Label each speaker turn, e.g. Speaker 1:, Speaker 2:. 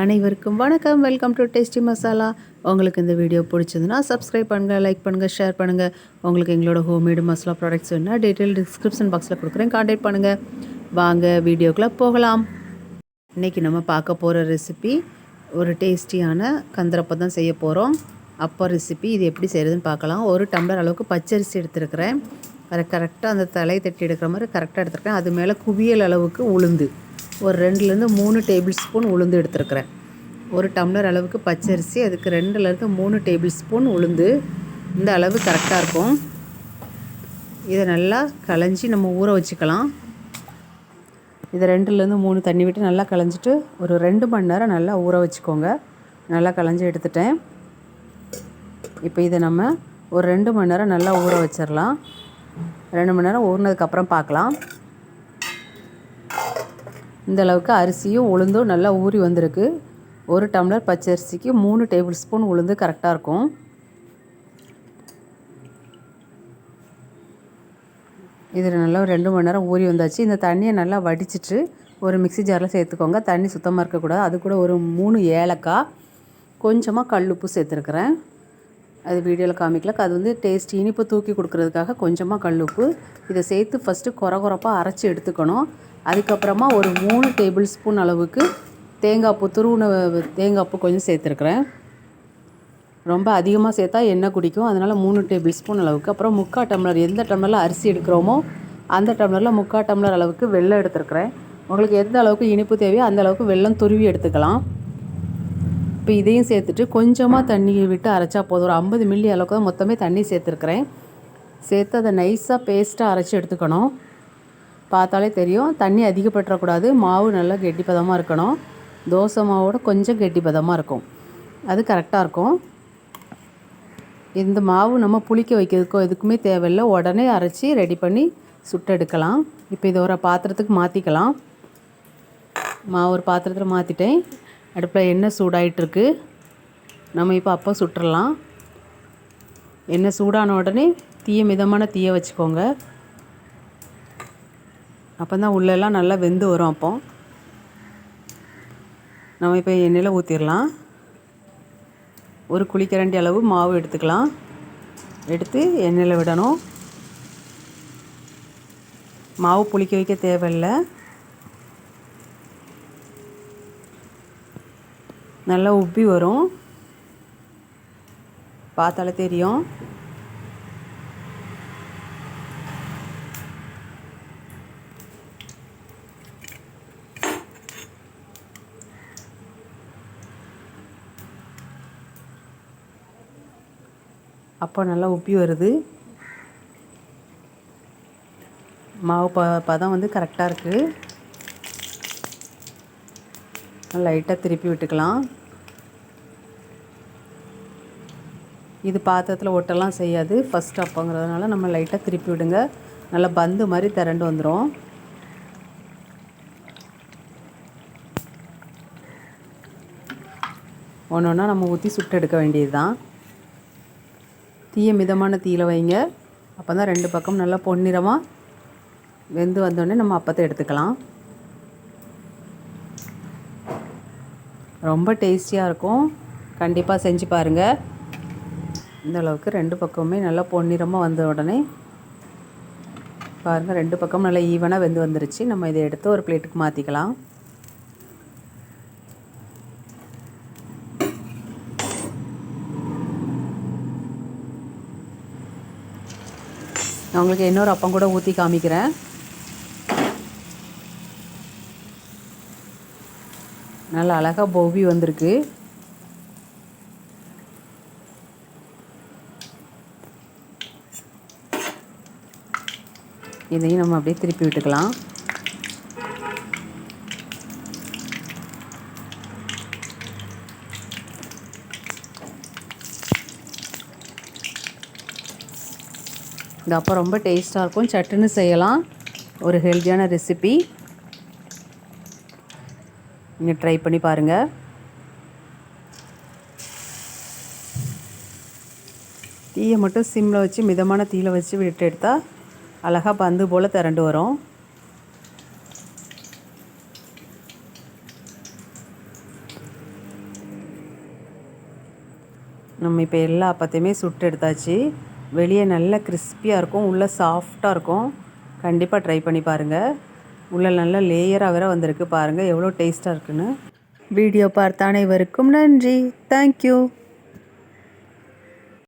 Speaker 1: அனைவருக்கும் வணக்கம். Welcome to tasty masala உங்களுக்கு இந்த வீடியோ பிடிச்சதுன்னா சப்ஸ்கிரைப் பண்ணுங்கள் லைக் பண்ணுங்கள் ஷேர் பண்ணுங்கள் உங்களுக்கு எங்களோட ஹோம்மேடு மசாலா ப்ராடக்ட்ஸ் வேணுன்னா டீட்டெயில் டிஸ்கிரிப்ஷன் பாக்ஸில் கொடுக்குறேன். காண்டாக்ட் பண்ணுங்கள் வாங்க வீடியோக்குள்ளே போகலாம். இன்றைக்கி நம்ம பார்க்க போகிற ரெசிபி ஒரு டேஸ்டியான கந்தரப்பை தான் செய்ய போகிறோம் அப்போ ரெசிபி இது எப்படி செய்கிறதுன்னு பார்க்கலாம். ஒரு டம்ளர் அளவுக்கு பச்சரிசி எடுத்துருக்கிறேன். அதை கரெக்டாக அந்த தலையை தட்டி எடுக்கிற மாதிரி கரெக்டாக எடுத்துருக்கேன் அது மேலே குவியல் அளவுக்கு உளுந்து. ஒரு ரெண்டுலேருந்து மூணு டேபிள் ஸ்பூன் உளுந்து எடுத்துருக்குறேன். ஒரு டம்ளர் அளவுக்கு பச்சரிசி அதுக்கு ரெண்டுலேருந்து மூணு டேபிள் ஸ்பூன் உளுந்து. இந்த அளவு கரெக்டாக இருக்கும். இதை நல்லா களைஞ்சி நம்ம ஊற வச்சுக்கலாம். இதை ரெண்டுலேருந்து மூணு தண்ணி விட்டு நல்லா களைஞ்சிட்டு ஒரு ரெண்டு மணி நேரம் நல்லா ஊற வச்சுக்கோங்க. நல்லா களைஞ்சி எடுத்துட்டேன். இப்போ இதை நம்ம ஒரு ரெண்டு மணி நேரம் நல்லா ஊற வச்சிடலாம். ரெண்டு மணி நேரம் ஊறினதுக்கப்புறம் பார்க்கலாம். இந்தளவுக்கு அரிசியும் உளுந்தும் நல்லா ஊறி வந்திருக்கு. ஒரு டம்ளர் பச்சரிசிக்கு மூணு டேபிள் ஸ்பூன் உளுந்து கரெக்டாக இருக்கும். இதில் நல்லா ரெண்டு மணி நேரம் ஊறி வந்தாச்சு. இந்த தண்ணியை நல்லா வடிச்சிட்டு ஒரு மிக்சி ஜாரில் சேர்த்துக்கோங்க. தண்ணி சுத்தமாக இருக்கக்கூடாது. அது கூட ஒரு மூணு ஏலக்காய் கொஞ்சமாக கல் உப்பு சேர்த்துருக்குறேன். அது வீடியோவில் காமிக்கல. அது வந்து டேஸ்ட் இனிப்பு தூக்கி கொடுக்குறதுக்காக கொஞ்சமாக கல் உப்பு இதை சேர்த்து ஃபஸ்ட்டு குறை குறப்பாக அரைச்சி எடுத்துக்கணும். அதுக்கப்புறமா ஒரு மூணு டேபிள் ஸ்பூன் அளவுக்கு தேங்காய் பூ துருவின தேங்காய் பூ கொஞ்சம் சேர்த்துருக்குறேன். ரொம்ப அதிகமாக சேர்த்தா எண்ணெய் குடிக்கும். அதனால் மூணு டேபிள் ஸ்பூன் அளவுக்கு. அப்புறம் முக்கால் டம்ளர் எந்த டம்ளரில் அரிசி எடுக்கிறோமோ அந்த டம்ளரில் முக்கால் டம்ளர் அளவுக்கு வெள்ளம் எடுத்துருக்குறேன். உங்களுக்கு எந்த அளவுக்கு இனிப்பு தேவையோ அந்த அளவுக்கு வெள்ளம் துருவி எடுத்துக்கலாம். இப்போ இதையும் சேர்த்துட்டு கொஞ்சமாக தண்ணியை விட்டு அரைச்சா போதும். ஒரு ஐம்பது மில்லி அளவுக்கு தான் மொத்தமே தண்ணி சேர்த்துருக்குறேன். சேர்த்து அதை நைஸாக பேஸ்ட்டாக அரைச்சி எடுத்துக்கணும். பார்த்தாலே தெரியும். தண்ணி அதிகப்பட்டுறக்கூடாது மாவு நல்லா கெட்டிப்பதமாக இருக்கணும். தோசை மாவோட கொஞ்சம் கெட்டிப்பதமாக இருக்கும். அது கரெக்டாக இருக்கும். இந்த மாவு நம்ம புளிக்க வைக்கிறதுக்கோ எதுக்குமே தேவையில்லை. உடனே அரைச்சி ரெடி பண்ணி சுட்டெடுக்கலாம். இப்போ இதை ஒரு பாத்திரத்துக்கு மாற்றிக்கலாம் மாவு ஒரு பாத்திரத்தில் மாற்றிட்டேன் அடுப்பில் எண்ணெய் சூடாயிட்டுருக்கு. நம்ம இப்போ அப்போ சுட்டுறலாம். எண்ணெய் சூடான உடனே தீய மிதமான தீயை வச்சுக்கோங்க. அப்போ தான் உள்ளெல்லாம் நல்லா வெந்து வரும் அப்போ. நம்ம இப்போ எண்ணெயில் ஊற்றிடலாம் ஒரு குளிக்கரண்டி அளவு மாவு எடுத்துக்கலாம். எடுத்து எண்ணெயில் விடணும். மாவு புளிக்க வைக்க தேவையில்லை. நல்லா உப்பி வரும். பார்த்தாலே தெரியும். அப்போ நல்லா உப்பி வருது. மாவு ப பதம் வந்து கரெக்டாக இருக்குது லைட்டாக திருப்பி விட்டுக்கலாம். இது பாத்திரத்தில் ஒட்டெல்லாம் செய்யாது. ஃபஸ்ட் அப்போங்கிறதுனால நம்ம லைட்டாக திருப்பி விடுங்க. நல்லா பந்து மாதிரி திரண்டு வந்துடும் ஒன்று ஒன்றா நம்ம ஊற்றி சுட்டு எடுக்க வேண்டியது தான் தீயை மிதமான தீயில் வைங்க. அப்போ தான் ரெண்டு பக்கம் நல்லா பொன்னிறமாக வெந்து வந்தோடனே நம்ம அப்பத்தை எடுத்துக்கலாம். ரொம்ப டேஸ்டியாக இருக்கும். கண்டிப்பாக செஞ்சு பாருங்கள் இந்த அளவுக்கு ரெண்டு பக்கமுமே நல்லா பொன்னிறமாக வந்த உடனே பாருங்கள் ரெண்டு பக்கம் நல்லா ஈவனாக வெந்து வந்துருச்சு. நம்ம இதை எடுத்து ஒரு பிளேட்டுக்கு மாற்றிக்கலாம் நான் உங்களுக்கு இன்னொரு அப்பம் கூட ஊற்றி காமிக்கிறேன். நல்லா அழகாக பொவி வந்திருக்கு. இதையும் நம்ம அப்படியே திருப்பி விட்டுக்கலாம். இந்த அப்போ ரொம்ப டேஸ்ட்டாக இருக்கும். சட்டுன்னு செய்யலாம். ஒரு ஹெல்த்தியான ரெசிபி நீங்கள் ட்ரை பண்ணி பாருங்கள் தீயை மட்டும் சிம்மில் வச்சு மிதமான தீயில் வச்சு விட்டு எடுத்தால் அழகாக பந்து போல் திரண்டு வரும். நம்ம இப்போ எல்லா அப்பத்தையுமே சுட்டு எடுத்தாச்சு. வெளியே நல்ல கிறிஸ்பியாக இருக்கும் உள்ளே சாஃப்டாக இருக்கும். கண்டிப்பாக ட்ரை பண்ணி பாருங்கள் உள்ளே நல்ல லேயராக வேற வந்திருக்கு பாருங்கள் எவ்வளோ டேஸ்ட்டாக இருக்குன்னு. வீடியோ பார்த்த அனைவருக்கும் நன்றி. தேங்க்யூ